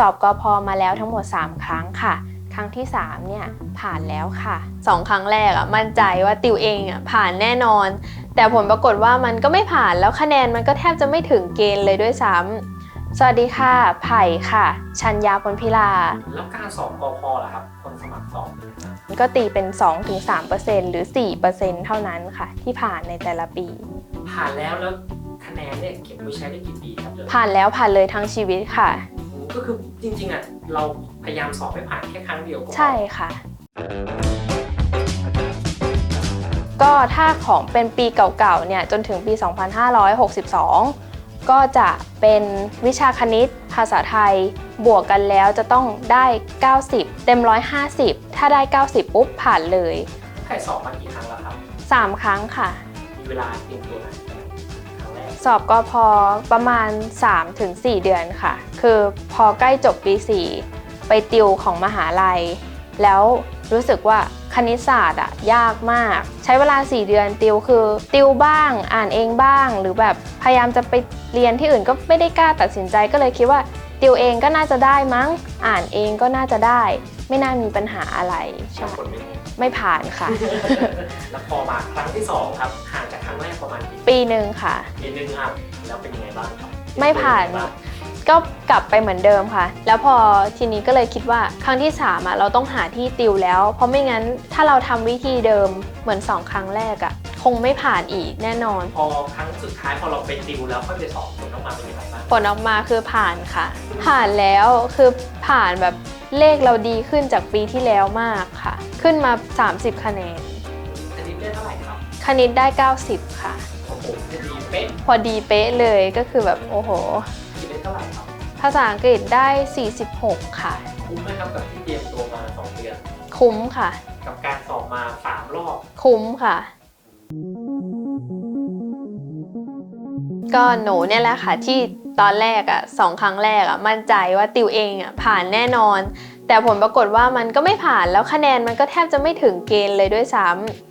สอบกอพอมาแล้วทั้งหมด 3 ครั้งค่ะ ครั้งที่3เนี่ยผ่านแล้วค่ะ 2 ครั้งแรกอะมั่นใจว่าติวเองอะผ่านแน่นอน แต่ผลปรากฏว่ามันก็ไม่ผ่านแล้วคะแนนมันก็แทบจะไม่ถึงเกณฑ์เลยด้วยซ้ำสวัสดีค่ะ ไผ่ค่ะ ชัญญาพลพิลา แล้วการสอบกพล่ะครับ คนสมัครสอบก็ตีเป็น 2-3%หรือ 4%เท่านั้นค่ะ ที่ผ่านในแต่ละปี ผ่านแล้วแล้วคะแนนเนี่ยเก็บไว้ใช้ได้กี่ปีครับเดี๋ยวผ่านแล้วผ่านเลยทั้งชีวิตค่ะ ก็คือจริงๆอะเราพยายามสอบให้ผ่านแค่ครั้งเดียวก็พอใช่ค่ะ ก็ถ้าของเป็นปีเก่าๆเนี่ยจนถึงปี 2562 ก็จะเป็นวิชาคณิต ภาษาไทย บวกกันแล้วจะต้องได้ 90 เต็ม 150 ถ้าได้ 90 ปุ๊บผ่านเลย ใครสอบมากี่ครั้งแล้วครับ 3 ครั้งค่ะ มีเวลาเตรียมตัวไหมครั้งแรก สอบก็พอประมาณ 3-4 เดือนค่ะ คือพอใกล้จบปี 4 ไปติวของมหาลัย แล้วรู้สึกว่าคณิตศาสตร์อะยากมาก ใช้เวลา 4 เดือนติวคือ ติวบ้างอ่านเองบ้าง หรือแบบพยายามจะไปเรียนที่อื่นก็ไม่ได้กล้าตัดสินใจก็เลยคิดว่าติวเองก็น่าจะได้มั้ง อ่านเองก็น่าจะได้ ไม่น่ามีปัญหาอะไรใช่บางคนไม่ได้ไม่ผ่านค่ะ แล้วพอมาครั้งที่สองครับห่างจากค รั้งแรกประมาณกี่ปีหนึ่งค่ะ ปีนึงครับแล้วเป็นยังไงบ้างครับไม่ผ่านก็กลับไปเหมือนเดิมค่ะ แล้วพอทีนี้ก็เลยคิดว่าครั้งที่3อะเราต้องหาที่ติวแล้ว เพราะไม่งั้นถ้าเราทำวิธีเดิมเหมือน 2 ครั้งแรกอะคงไม่ผ่านอีกแน่นอน พอครั้งสุดท้ายพอเราไปติวแล้วค่อยไปสอบผลออกมาเป็นยังไงบ้างผลออกมาคือผ่านค่ะ ผ่านแล้วคือผ่านแบบเลขเราดีขึ้นจากปีที่แล้วมากค่ะ ขึ้นมา 30 คะแนน ร่ครับคณิตได้ 90 ค่ะของผมจะดีเป๊ะพอดีเป๊ะเลยก็คือแบบโอ้โห คิดได้เท่าไหร่ครับ ภาษาอังกฤษได้ 46 ค่ะ คุ้มไหมครับกับที่เตรียมตัวมาสองเดือน คุ้มค่ะ กับการสอบมาสามรอบ คุ้มค่ะ ก็หนูเนี่ยแหละค่ะที่ตอนแรกอะสองครั้งแรกอะมั่นใจว่าติวเองอะผ่านแน่นอน แต่ผลปรากฏว่ามันก็ไม่ผ่านแล้วคะแนนมันก็แทบจะไม่ถึงเกณฑ์เลยด้วยซ้ำ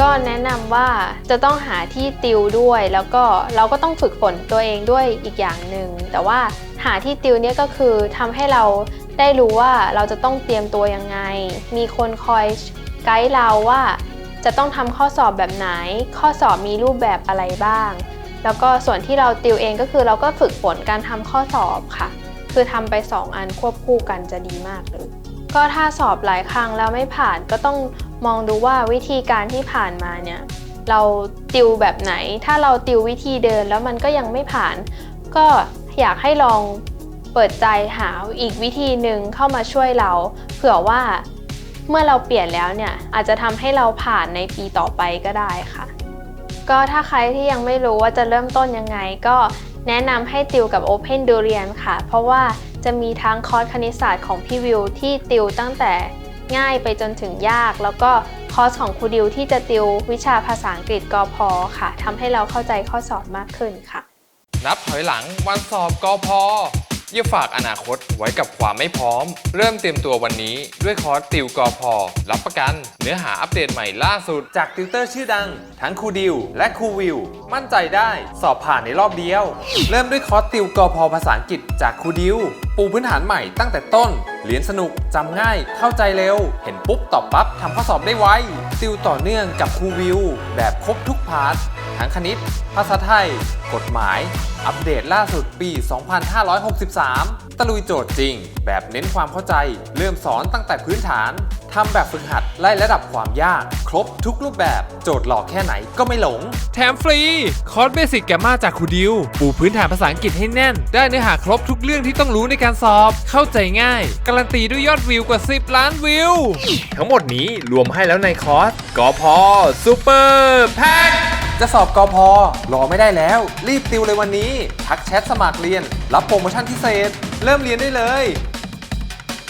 ก็แนะนำว่าจะต้องหาที่ติวด้วย แล้วก็เราก็ต้องฝึกฝนตัวเองด้วยอีกอย่างหนึ่งแต่ว่าหาที่ติวเนี่ยก็คือทำให้เราได้รู้ว่าเราจะต้องเตรียมตัวยังไง มีคนคอยไกด์เราว่า จะต้องทำข้อสอบแบบไหน ข้อสอบมีรูปแบบอะไรบ้าง แล้วก็ส่วนที่เราติวเองก็คือเราก็ฝึกฝนการทำข้อสอบค่ะ คือทำไป 2 อันควบคู่กันจะดีมากเลย ก็ถ้าสอบหลายครั้งแล้วไม่ผ่านก็ต้องมองดูว่าวิธีการที่ผ่านมาเนี่ยเราติวแบบไหน ถ้าเราติววิธีเดินแล้วมันก็ยังไม่ผ่าน ก็อยากให้ลองเปิดใจหาอีกวิธีหนึ่งเข้ามาช่วยเรา เผื่อว่าเมื่อเราเปลี่ยนแล้วเนี่ยอาจจะทำให้เราผ่านในปีต่อไปก็ได้ค่ะ ก็ถ้าใครที่ยังไม่รู้ว่าจะเริ่มต้นยังไง ก็แนะนำให้ติวกับ Open Durian ค่ะ เพราะว่า จะมีทั้งคอร์สคณิตศาสตร์ของพี่วิวที่ติวตั้งแต่ง่ายไปจนถึงยาก แล้วก็คอร์สของครูดิวที่จะติววิชาภาษาอังกฤษกพค่ะทำให้เราเข้าใจข้อสอบมากขึ้นค่ะ นับถอยหลังวันสอบกอพอ อย่าฝากอนาคตไว้กับความไม่พร้อม เริ่มเตรียมตัววันนี้ด้วยคอร์สติวกอพอรับประกัน เนื้อหาอัปเดตใหม่ล่าสุด จากติวเตอร์ชื่อดัง ทั้งครูดิว และครูวิว มั่นใจได้สอบผ่านในรอบเดียว เริ่มด้วยคอร์สติวกอพอภาษาอังกฤษจากครูดิว ปูพื้นฐานใหม่ตั้งแต่ต้น เรียนสนุกจำง่ายเข้าใจเร็ว เห็นปุ๊บตอบปั๊บทำข้อสอบได้ไวติวต่อเนื่องกับครูวิว แบบครบทุกพาร์ททั้งคณิต ภาษาไทย กฎหมาย อัปเดตล่าสุดปี 2563 ตะลุยโจทย์จริง แบบเน้นความเข้าใจ เริ่มสอนตั้งแต่พื้นฐาน ทำแบบฝึกหัดไล่ระดับความยาก ครบทุกรูปแบบ โจทย์หลอกแค่ไหนก็ไม่หลง แถมฟรี คอร์สเบสิกแกมมาจากครูดิว ปูพื้นฐานภาษาอังกฤษให้แน่น ได้เนื้อหาครบทุกเรื่องที่ต้องรู้ในการสอบ เข้าใจง่าย การันตีด้วยยอดวิวกว่า 10 ล้านวิว ทั้งหมดนี้รวมให้แล้วในคอร์สกอพอซูเปอร์แพ็คจะสอบกอพอรอไม่ได้แล้ว รีบติวเลยวันนี้ ทักแชทสมัครเรียน รับโปรโมชั่นพิเศษ เริ่มเรียนได้เลย